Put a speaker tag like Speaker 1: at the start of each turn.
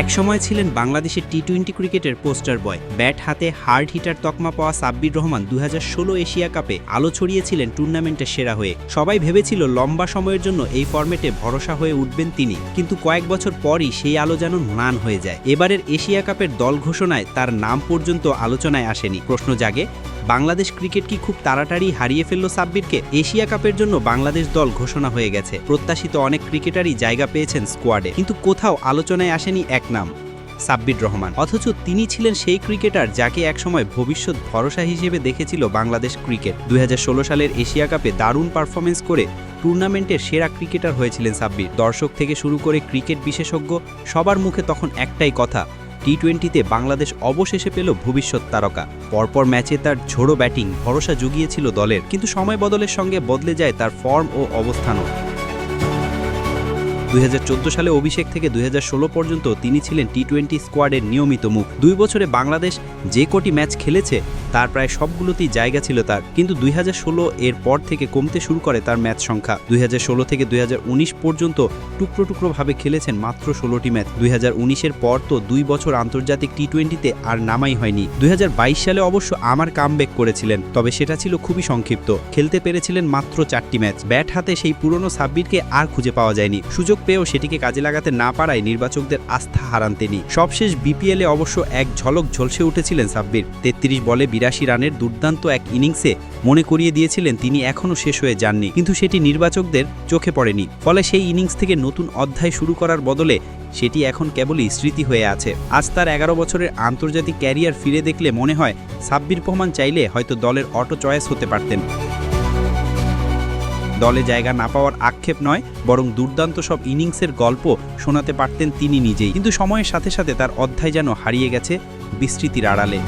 Speaker 1: এক সময় ছিলেন বাংলাদেশের টি টোয়েন্টি ক্রিকেটের পোস্টার বয়। ব্যাট হাতে হার্ড হিটার তকমা পাওয়া সাব্বির রহমান দু হাজার ষোলো এশিয়া কাপে আলো ছড়িয়েছিলেন টুর্নামেন্টের সেরা হয়ে। সবাই ভেবেছিল লম্বা সময়ের জন্য এই ফর্মেটে ভরসা হয়ে উঠবেন তিনি। কিন্তু কয়েক বছর পরই সেই আলো যেন ম্লান হয়ে যায়। এবারের এশিয়া কাপের দল ঘোষণায় তার নাম পর্যন্ত আলোচনায় আসেনি। প্রশ্ন জাগে বাংলাদেশ ক্রিকেট কি খুব তাড়াতাড়ি হারিয়ে ফেলল সাব্বিরকে? এশিয়া কাপের জন্য বাংলাদেশ দল ঘোষণা হয়ে গেছে। প্রত্যাশিত অনেক ক্রিকেটারই জায়গা পেয়েছেন স্কোয়াডে, কিন্তু কোথাও আলোচনায় আসেনি এক নাম, সাব্বির রহমান। অথচ তিনি ছিলেন সেই ক্রিকেটার যাকে একসময় ভবিষ্যৎ ভরসা হিসেবে দেখেছিল বাংলাদেশ ক্রিকেট। দুই হাজার ষোলো সালের এশিয়া কাপে দারুণ পারফরমেন্স করে টুর্নামেন্টের সেরা ক্রিকেটার হয়েছিলেন সাব্বির। দর্শক থেকে শুরু করে ক্রিকেট বিশেষজ্ঞ, সবার মুখে তখন একটাই কথা টি টোয়েন্টিতে বাংলাদেশ অবশেষে পেল ভবিষ্যৎ তারকা। পরপর ম্যাচে তার ঝোড়ো ব্যাটিং ভরসা জুগিয়েছিল দলের, কিন্তু সময় বদলের সঙ্গে বদলে যায় তার ফর্ম ও অবস্থানও। দুই হাজার চোদ্দ সালে অভিষেক থেকে দুই হাজার ষোলো পর্যন্ত তিনি ছিলেন টি টোয়েন্টি স্কোয়াডের নিয়মিত মুখ। দুই বছরে বাংলাদেশ যে কটি ম্যাচ খেলেছে, তার প্রায় সবগুলোতেই জায়গা ছিল তার। কিন্তু দুই হাজার ষোলো এর পর থেকে কমতে শুরু করে তার ম্যাচ সংখ্যা। দুই হাজার ষোলো থেকে দুই হাজার উনিশ পর্যন্ত টুকরো টুকরোভাবে খেলেছেন মাত্র ষোলোটি ম্যাচ। দুই এর পর তো দুই বছর আন্তর্জাতিক টি টোয়েন্টিতে আর নামাই হয়নি। দুই হাজার বাইশ সালে অবশ্য আমার কামব্যাক করেছিলেন, তবে সেটা ছিল খুবই সংক্ষিপ্ত। খেলতে পেরেছিলেন মাত্র চারটি ম্যাচ। ব্যাট হাতে সেই পুরনো সাব্বিরকে আর খুঁজে পাওয়া যায়নি। সুযোগ পেয়েও সেটিকে কাজে লাগাতে না পারায় নির্বাচকদের আস্থা হারান তিনি। সবশেষ বিপিএলে অবশ্য এক ঝলক ঝলসে উঠেছিলেন সাব্বির। তেত্রিশ বলে বিরাশি রানের দুর্দান্ত এক ইনিংসে মনে করিয়ে দিয়েছিলেন তিনি এখনও শেষ হয়ে যাননি। কিন্তু সেটি নির্বাচকদের চোখে পড়েনি। ফলে সেই ইনিংস থেকে নতুন অধ্যায় শুরু করার বদলে সেটি এখন কেবলই স্মৃতি হয়ে আছে। আজ তার এগারো বছরের আন্তর্জাতিক ক্যারিয়ার ফিরে দেখলে মনে হয় সাব্বির রহমান চাইলে হয়তো দলের অটো চয়েস হতে পারতেন। দলে জায়গা না পাওয়ার আক্ষেপ নয়, বরং দুর্দান্ত সব ইনিংসের গল্প শোনাতে পারতেন তিনি নিজেই। কিন্তু সময়ের সাথে সাথে তার অধ্যায় যেন হারিয়ে গেছে বিস্তৃতির আড়ালে।